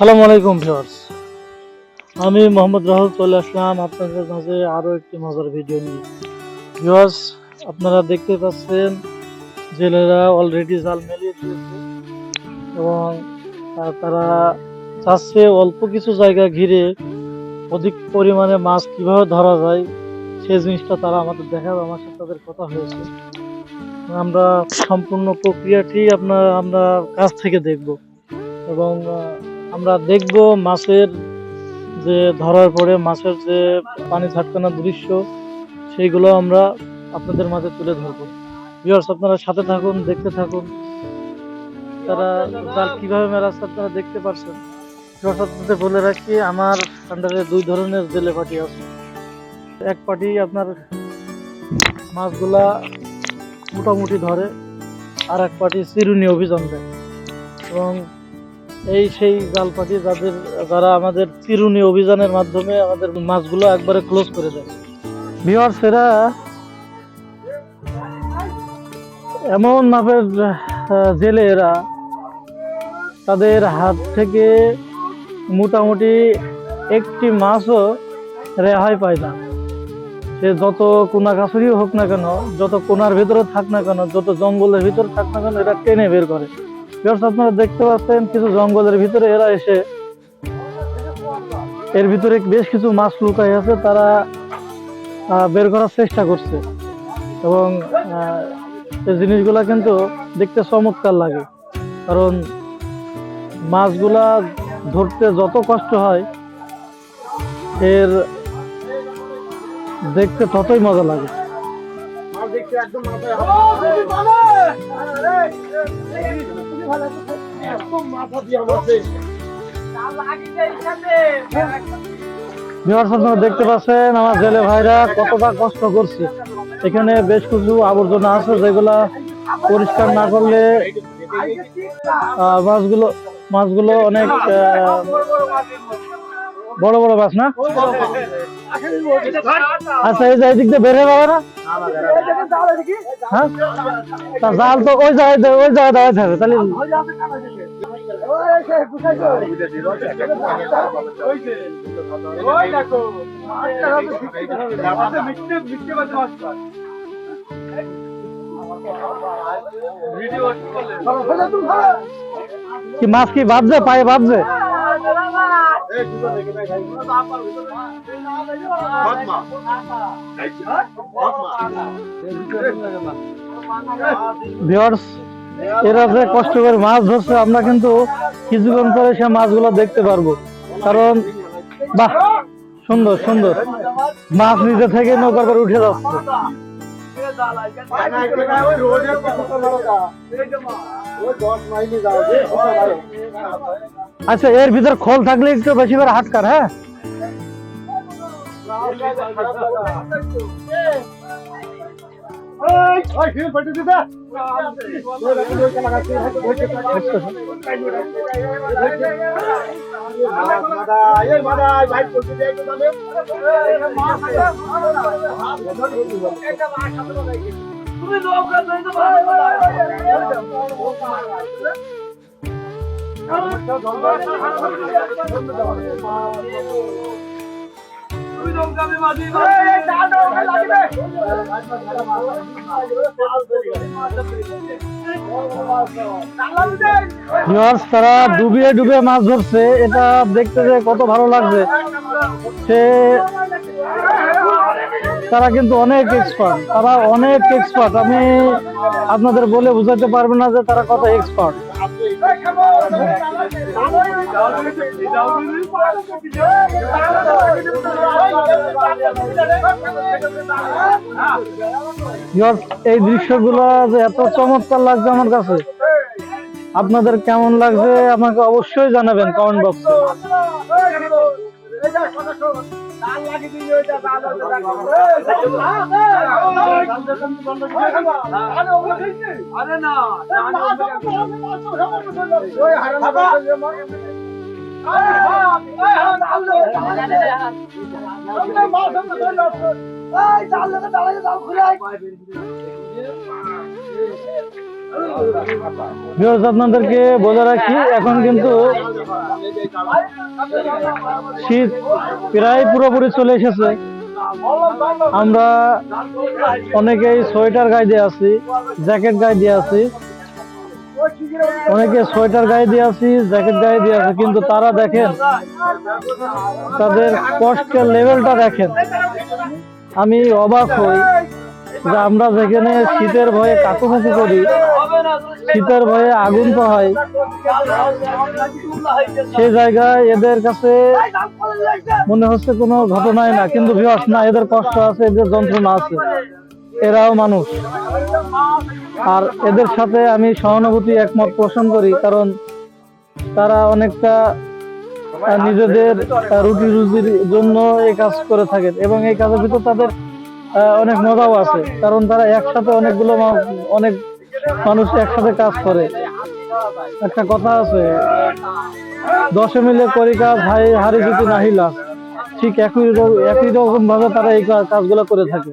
আসসালামু আলাইকুম ভিউয়ার্স। আমি মোহাম্মদ রাহুল চলে আসলাম আপনাদের মাঝে আরও একটি মজার ভিডিও নিয়ে। ভিউয়ার্স, আপনারা দেখতে পাচ্ছেন জেলেরা অলরেডি জাল মেলিয়ে দিয়েছে এবং তারা চাচ্ছে অল্প কিছু জায়গা ঘিরে অধিক পরিমাণে মাছ কীভাবে ধরা যায় সেই জিনিসটা তারা আমাদের দেখাবে আমার সাথে তাদের কথা হয়েছে। আমরা সম্পূর্ণ প্রক্রিয়াটি আপনার, আমরা কাছ থেকে দেখব এবং আমরা দেখব মাছের যে ধরার পরে মাছের যে পানি ঝাটকানোর দৃশ্য, সেইগুলো আমরা আপনাদের মাঝে তুলে ধরবো। ভিউয়ার্স আপনারা সাথে থাকুন, দেখতে থাকুন। তারা জাল কীভাবে মেলাচ্ছে আপনারা দেখতে পারছেন। ভিউয়ার্স বলে রাখি, আমার আন্ডারে দুই ধরনের জেলে পাটি আছে। এক পাটি আপনার মাছগুলা মোটামুটি ধরে, আর এক পাটি চিরুনি অভিযান দেয়। এবং এই সেই জাল পাখি যাদের, যারা আমাদের চিরুনি অভিযানের মাধ্যমে আমাদের মাছগুলো একবারে ক্লোজ করে দেয়। ভিওয়ার্স এরা এমন মাপের জেলে এরা, তাদের হাত থেকে মোটামুটি একটি মাছও রেহাই পায় না। সে যত কোনা কাছুরি হোক না কেন, যত কোনার ভিতরে থাক না কেন, যত জঙ্গলের ভিতরে থাক না কেন এটা টেনে বের করে। আপনারা দেখতে পাচ্ছেন কিছু জঙ্গলের ভিতরে এরা এসে। এর ভিতরে বেশ কিছু মাছ লুকাই আছে, তারা বের করার চেষ্টা করছে। এবং এই জিনিসগুলা কিন্তু দেখতে চমৎকার লাগে। কারণ মাছগুলা ধরতে যত কষ্ট হয়, এর দেখতে ততই মজা লাগে। আপনারা দেখতে পাচ্ছেন আমার জেলে ভাইরা কতটা কষ্ট করছে। এখানে বেশ কিছু আবর্জনা আছে যেগুলা পরিষ্কার না করলে আহ, মাছগুলো মাছগুলো অনেক আহ, বড় বড় মাছ না? আচ্ছা এই যে এই দিক দিয়ে বের হয়ে যাবে না? হ্যাঁ? তা জাল তো ওই জায়গায় দে- ওই জায়গায় দেওয়া যাবে তাহলে কি মাছ কি ভাবছে? পায়ে ভাবছে? এরা যে কষ্ট করে মাছ ধরছে, আমরা কিন্তু কিছুক্ষণ পরে সে মাছগুলো দেখতে পারব। কারণ, বাহ, সুন্দর সুন্দর। মাছ নিজে থেকে নৌকার করে উঠে যাচ্ছে। আচ্ছা এর ভিতর খোল থাকলে একটু বেশি করে হাটকার হ্যাঁ ভিউয়ার্স তারা ডুবিয়ে ডুবিয়ে মাছ ধরছে। এটা দেখতে যে কত ভালো লাগছে। সে তারা কিন্তু অনেক এক্সপার্ট তারা অনেক এক্সপার্ট আমি আপনাদের বলে বোঝাতে পারব না যে তারা কত এক্সপার্ট এই দৃশ্যগুলো যে এত চমৎকার লাগছে আমার কাছে, আপনাদের কেমন লাগছে আমাকে অবশ্যই জানাবেন কমেন্ট বক্সে আরে না দাঁড়ালে দাও ঘুরে ভিউয়ার্স আপনাদেরকে বলে রাখি, এখন কিন্তু শীত প্রায় পুরোপুরি চলে এসেছে। আমরা অনেকেই সোয়েটার গায়ে দিয়ে আছি, জ্যাকেট গায়ে দিয়ে আছি। অনেকে সোয়েটার গায়ে দিয়ে আছি, জ্যাকেট গায়ে দিয়ে আছে, কিন্তু তারা দেখেন, তাদের কষ্টের লেভেলটা দেখেন। আমি অবাক হই যে আমরা যেখানে শীতের ভয়ে কাকুমুকু করি শীতের ভয়ে আগুন পোহাই সে জায়গায় এদের কাছে মনে হচ্ছে কোনো ঘটনাই না। কিন্তু ভিউয়ার্স না, এদের কষ্ট আছে, এদের যন্ত্রণা আছে। এরাও মানুষ। আর এদের সাথে আমি সহানুভূতি, একমত পোষণ করি। কারণ তারা অনেকটা নিজেদের রুটি রুজির জন্য এই কাজ করে থাকেন এবং এই কাজের ভিতর তাদের অনেক মজাও আছে। কারণ তারা একসাথে অনেকগুলো অনেক মানুষ একসাথে কাজ করে। একটা কথা আছে, দশে মিলে করি কাজ, হাই, হারি যদি নাহিলা ঠিক একই একই রকম ভাবে তারা এই কাজগুলো করে থাকে।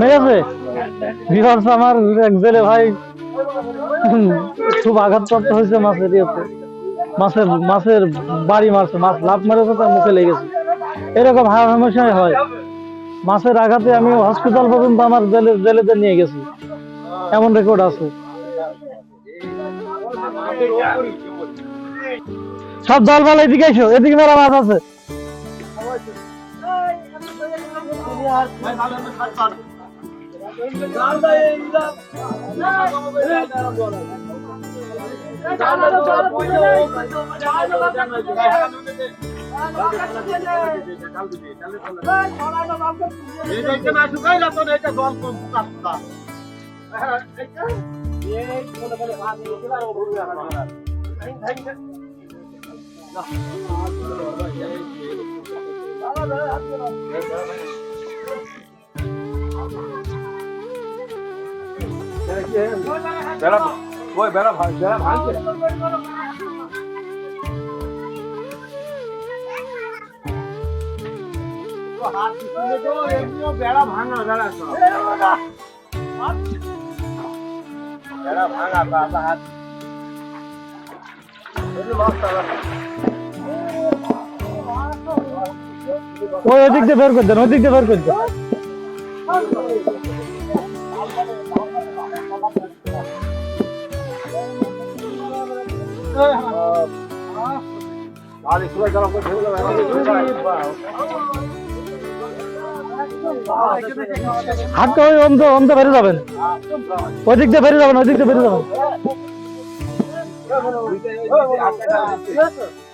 মেরেছে বিভার্স আমার এক জেলে ভাই খুব আঘাতপ্রাপ্ত হয়েছে মাছের ইয়েতে। মাছের মাছের বাড়ি মারছে, মাছ লাভ মেরেছে, তার মুখে লেগেছে এরকম হামেশাই হয়। মাছের আঘাতে আমি হসপিটাল পর্যন্ত আমার জেলে, জেলেতে নিয়ে গেছি। এমন রেকর্ড আছে। সব দল বল এদিকে এসো এদিকে মেরা মাছ আছে বেড়া ওই বেড়া ভাঙ বেড়া ভাঙছে বেড়া ভাঙা বেড়া বেড়া ভাঙা বাবা হাত ওই ওদিক দিয়ে বের করে দেন, ওদিক দিয়ে বের করে দেন। গাড়ি সুলাই চালাও করে ঢেলে হাতটা ওই অন্ত অন্ত বেরিয়ে যাবেন। ওই দিক দিয়ে বেরিয়ে যাবেন ওই দিক দিয়ে বেরিয়ে যাবেন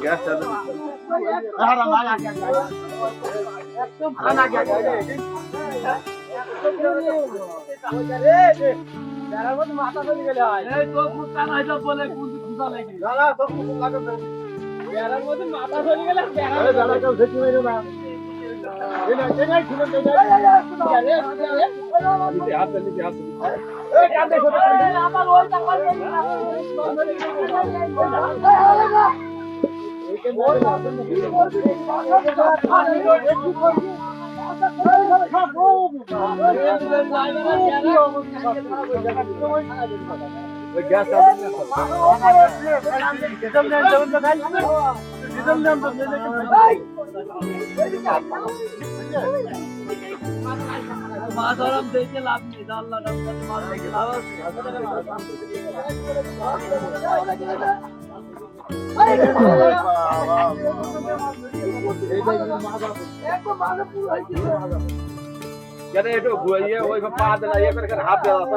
গ্যাস চালু গ্যাস একদম ভালো পুরো কেন একটু ঘুরিয়ে ওই পা দিলা ইয়ে করে হাত দেওয়া আছে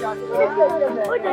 ওইটা